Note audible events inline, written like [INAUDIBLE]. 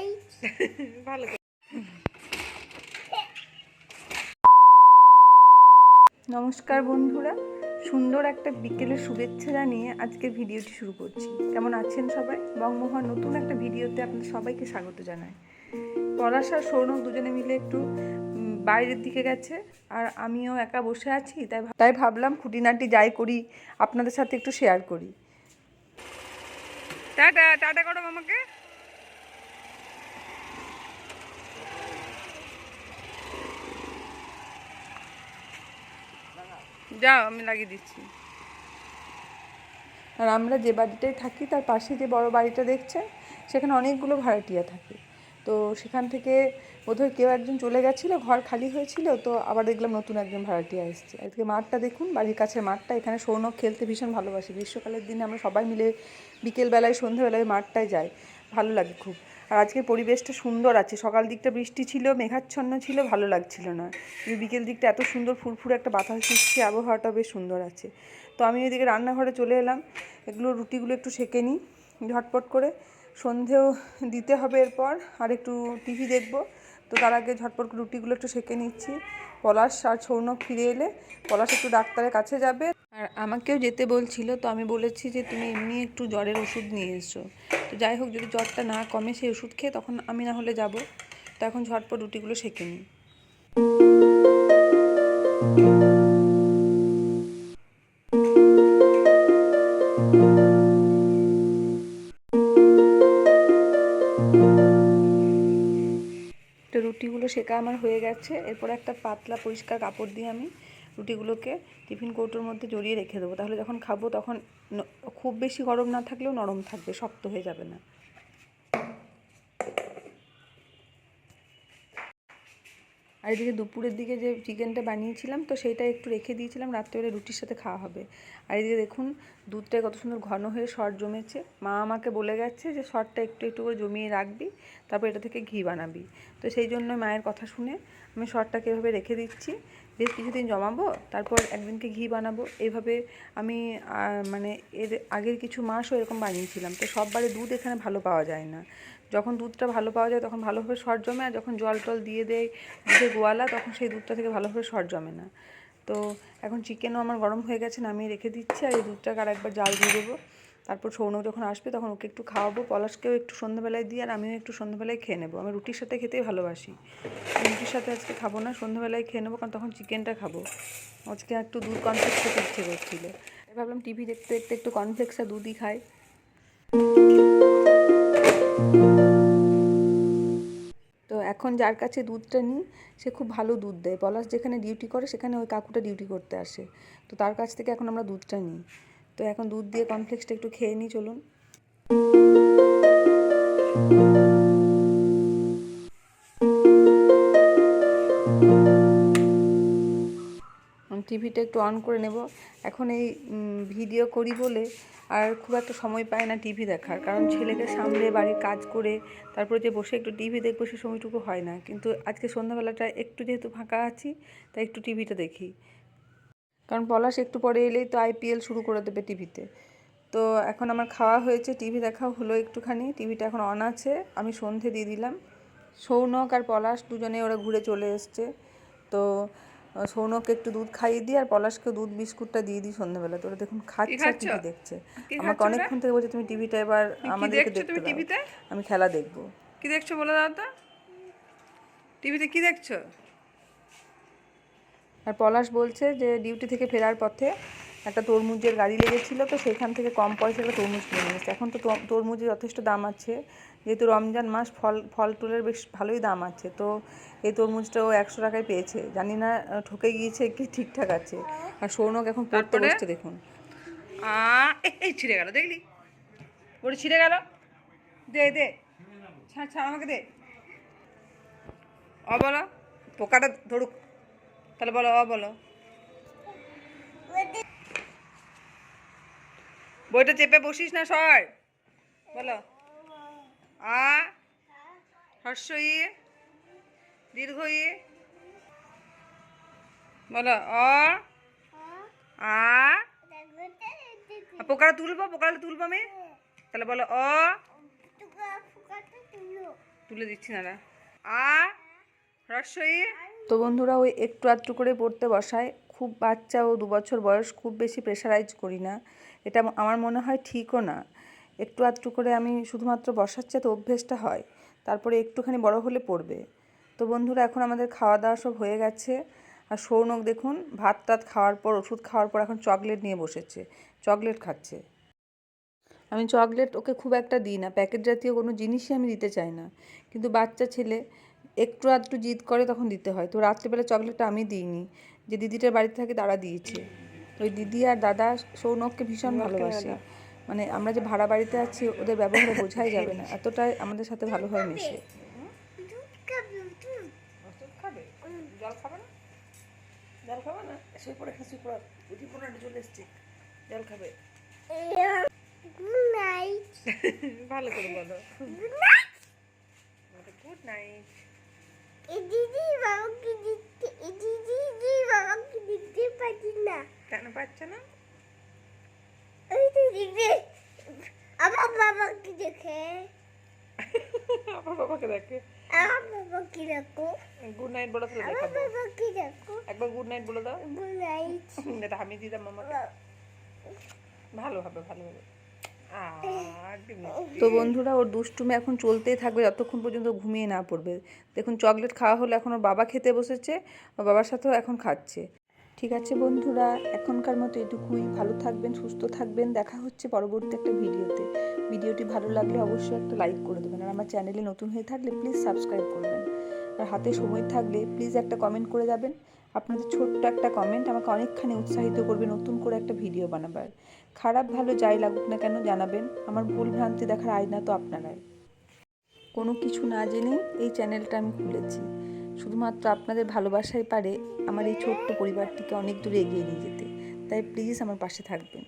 [LAUGHS] ভালো নমস্কার বন্ধুরা সুন্দর একটা বিকেলের শুভেচ্ছা জানিয়ে আজকে ভিডিওটি শুরু করছি। কেমন আছেন সবাই? বঙ্গমোহন নতুন একটা ভিডিওতে আপনাদের সবাইকে স্বাগত জানাই। পলাশ আর সৌরভ দুজনে মিলে একটু বাইরের দিকে গেছে আর আমিও একা বসে আছি তাই তাই ভাবলাম খুঁটিনাটি যাই করি আপনাদের সাথে একটু শেয়ার করি। টাটা টাটা করো আমাকে যাও, আমি লাগিয়ে দিচ্ছি। আর আমরা যে বাড়িটায় থাকি, তার পাশে যে বড় বাড়িটা দেখছেন, সেখানে অনেকগুলো ভাড়াটিয়া থাকে। তো সেখান থেকে বোধহয় কেউ একজন চলে গেছিল, ঘর খালি হয়েছিল, তো আবার দেখলাম নতুন একজন ভাড়াটিয়া এসছে। আজকে মাঠটা দেখুন, বাড়ির কাছে মাঠটা, এখানে সৌনক খেলতে ভীষণ ভালোবাসে। গ্রীষ্মকালের দিনে আমরা সবাই মিলে বিকেলবেলায়, সন্ধ্যেবেলায় মাঠটায় যাই। ভালো লাগে খুব। আর আজকের পরিবেশটা সুন্দর আছে। সকাল দিকটা বৃষ্টি ছিল, মেঘাচ্ছন্ন ছিল, ভালো লাগছিল না। কিন্তু বিকেল দিকটা এত সুন্দর ফুরফুরে একটা বাতাস দিচ্ছে, আবহাওয়াটা বেশ সুন্দর আছে। তো আমি ওইদিকে রান্নাঘরে চলে এলাম। এগুলো রুটিগুলো একটু সেঁকে নিই, ঝটপট করে। সন্ধেও দিতে হবে এরপর, আর একটু টিভি দেখব। তো তার আগে ঝটপট রুটিগুলো একটু সেঁকে নিচ্ছি। পলাশ আর সৌনক ফিরে এলে, পলাশ একটু ডাক্তারের কাছে যাবে। আর আমাকেও যেতে বলছিল, তো আমি বলেছি যে তুমি এমনি একটু জ্বরের ওষুধ নিয়ে এসো। তো যাই হোক, যদি জ্বরটা না কমে সেই ওষুধ খেয়ে তখন আমি না হলে যাব। তো এখন ঝটপট রুটিগুলো সেঁকে নিই। রুটিগুলো সেকা আমার হয়ে গেছে। এরপর একটা পাতলা পরিষ্কার কাপড় দিয়ে আমি। রুটিগুলোকে টিফিন কৌটোর মধ্যে জড়িয়ে রেখে দেবো। তাহলে যখন খাব তখন খুব বেশি গরম না থাকলেও নরম থাকবে, শক্ত হয়ে যাবে না। আর এদিকে দুপুরের দিকে যে চিকেনটা বানিয়েছিলাম, তো সেইটা একটু রেখে দিয়েছিলাম, রাত্রেবেলা রুটির সাথে খাওয়া হবে। আর এদিকে দেখুন, দুধটা কত সুন্দর ঘন হয়ে শর্ট জমেছে। মা আমাকে বলে গেছে যে, শর্টটা একটু একটু করে জমিয়ে রাখবি, তারপর এটা থেকে ঘি বানাবি। তো সেই জন্য মায়ের কথা শুনে আমি শর্টটাকে এভাবে রেখে দিচ্ছি। বেশ কিছুদিন জমাবো, তারপর একদিনকে ঘি বানাবো। এইভাবে আমি মানে এর আগের কিছু মাসও এরকম বানিয়েছিলাম। তো সববারে দুধ এখানে ভালো পাওয়া যায় না। যখন দুধটা ভালো পাওয়া যায় তখন ভালোভাবে সর জমে, আর যখন জল টল দিয়ে দেয় দুধে গোয়ালা, তখন সেই দুধটা থেকে ভালোভাবে সর জমে না। তো এখন চিকেনও আমার গরম হয়ে গেছে, নামিয়ে রেখে দিচ্ছি, আর এই দুধটাকে আর একবার জাল দিয়ে দেবো। তারপর সৌনক যখন আসবে তখন ওকে একটু খাওয়াবো, পলাশকেও একটু সন্ধ্যাবেলায় দিই, আর আমিও একটু সন্ধ্যাবেলায় খেয়ে নেব। আমি রুটির সাথে খেতেই ভালোবাসি। রুটির সাথে আজকে খাব না, সন্ধ্যাবেলায় খেয়ে নেব, কারণ তখন চিকেনটা খাব। আজকে একটু দুধ কনফ্লেক্স খেতে ইচ্ছে করছিল। ভাবলাম টিভি দেখতে দেখতে একটু কনফ্লেক্স আর দুধই খাই। তো এখন যার কাছে দুধটা নিই, সে খুব ভালো দুধ দেয়। পলাশ যেখানে ডিউটি করে, সেখানে ওই কাকুটা ডিউটি করতে আসে। তো তার কাছ থেকে এখন আমরা দুধটা নিই। তো এখন দুধ দিয়ে কনফ্লেক্সটা একটু খেয়ে নিই, চলুন। টিভিটা একটু অন করে নেব। এখন এই ভিডিও করি বলে আর খুব একটা সময় পায় না টিভি দেখার। কারণ ছেলেকে সামলে, বাড়ির কাজ করে, তারপরে যে বসে একটু টিভি দেখব সে সময়টুকু হয় না। কিন্তু আজকে সন্ধ্যাবেলাটা একটু যেহেতু ফাঁকা আছি, তাই একটু টিভিটা দেখি। কারণ পলাশ একটু পরে এলেই তো আইপিএল শুরু করে দেবে টিভিতে। তো এখন আমার খাওয়া হয়েছে টিভি দেখাও হলো একটুখানি টিভিটা এখন অন আছে আমি সন্ধে দিয়ে দিলাম। সৌনক আর পলাশ দুজনে ওরা ঘুরে চলে এসছে। তো সৌনককে একটু দুধ খাইয়ে দিই আর পলাশকে দুধ বিস্কুটটা দিয়ে দিই সন্ধ্যাবেলা তো ওরা দেখুন খাচ্ছে আর টিভি দেখছে। আমাকে অনেকক্ষণ থেকে বলছে তুমি টিভিটা এবার আমাদেরকে দেখতে দাও। আমি খেলা দেখব। কি দেখছ বলে দাও তো টিভিতে কি দেখছ? আর পলাশ বলছে যে ডিউটি থেকে ফেরার পথে একটা তরমুজের গাড়ি লেগেছিল তো সেখান থেকে কম পয়সা একটা তরমুজ কিনে নিয়েছে। এখন তো তরমুজের যথেষ্ট দাম আছে। যেহেতু রমজান মাস ফল ফল টুলের বেশ ভালোই দাম আছে। তো এই তরমুজটা ও একশো টাকায় পেয়েছে। জানি না ঠকে গিয়েছে কি ঠিকঠাক আছে। আর সৌনক এখন পড়তে বসছে দেখুন। এই, ছিঁড়ে গেল দেখলি? বড়ি ছিঁড়ে গেল। দে দে। ছাড় ছাড় আমাকে দে। অ বলো পোকাটা ধরুক। তাহলে বলো অ বলো। বইটা চেপে বসিস না সর। বলো। আ হর্ষ ই দীর্ঘ ই। বলো অ আ। পোকাটা তুলবো পোকাটা তুলবো আমি? তাহলে বলো অ। তুলে দিচ্ছি না আ রসই তো বন্ধুরা ওই একটু আধটু করে পড়তে বসায়। খুব বাচ্চা ও দু বছর বয়স, খুব বেশি প্রেশারাইজ করি না। এটা আমার মনে হয় ঠিকও না। একটু আধটু করে আমি শুধুমাত্র বসাচ্ছি তো অভ্যেসটা হয়। তারপরে একটুখানি বড় হলে পড়বে। তো বন্ধুরা, এখন আমাদের খাওয়া দাওয়া সব হয়ে গেছে। আর সৌনক দেখুন, ভাত টাত খাওয়ার পর, ওষুধ খাওয়ার পর এখন চকলেট নিয়ে বসেছে। চকলেট খাচ্ছে। আমি চকলেট ওকে খুব একটা দিই না। প্যাকেট জাতীয় কোনো জিনিসই আমি দিতে চাই না। কিন্তু বাচ্চা ছেলে একটু আধটু জিদ করে তখন দিতে হয়। তো রাত্রিবেলা চকলেটটা আমি দিইনি। যে দিদিটার বাড়িতে থাকে তারা দিয়েছে। ওই দিদি আর দাদা সৌনককে ভীষণ ভালোবাসে। মানে আমরা যে ভাড়া বাড়িতে আছি ওদের ব্যবহারে বোঝাই যাবে না। এতটাই আমাদের সাথে ভালোভাবে মেশে। ওষুধ খাবে জল খাবে না? জল খাবে না? শুয়ে পড়ে এখানে শুয়ে পড়ে। উঠি পড়ে চলে এসছি। জল খাবে। ভালো করে বলো। গুড নাইট দিদি বাবাকে দিতে দিদি দিদি বাবাকে দিতে পারি না কেন পাচ্ছে না? ওই তো দিদি আমার বাবাকে দেখে। আমার বাবাকে দেখে আমার বাবাকে দেখো গুড নাইট বলে তাহলে আমার দেখাবো বাবাকে দেখো একবার গুড নাইট বলে দাও। গুড নাইট এটা আমি মামাকে ভালো হবে ভালো হবে। তো বন্ধুরা, ওর দুষ্টুমি এখন চলতেই থাকবে, যতক্ষণ পর্যন্ত ঘুমিয়ে না পড়বে। দেখুন, চকলেট খাওয়া হলে, এখন ওর বাবা খেতে বসেছে, ওর বাবার সাথেও এখন খাচ্ছে। ঠিক আছে বন্ধুরা, এখনকার মতো এটুকুই। ভালো থাকবেন, সুস্থ থাকবেন, দেখা হচ্ছে পরবর্তী একটা ভিডিওতে। ভিডিওটি ভালো লাগলে অবশ্যই একটা লাইক করে দেবেন, আর আমার চ্যানেলে নতুন হয়ে থাকলে প্লিজ সাবস্ক্রাইব করবেন। আর হাতে সময় থাকলে প্লিজ একটা কমেন্ট করে যাবেন আপনাদের ছোট্ট একটা কমেন্ট আমাকে অনেকখানি উৎসাহিত করবে নতুন করে একটা ভিডিও বানাবার। খারাপ ভালো যাই লাগুক না কেন জানাবেন, আমার ভুল ভ্রান্তি দেখার আয়না তো আপনারাই। কোনো কিছু না জেনে এই চ্যানেলটা আমি খুলেছি। শুধুমাত্র আপনাদের ভালোবাসাই পারে আমার এই ছোট্ট পরিবারটিকে অনেক দূরে এগিয়ে নিয়ে যেতে। তাই প্লিজ আমার পাশে থাকবেন।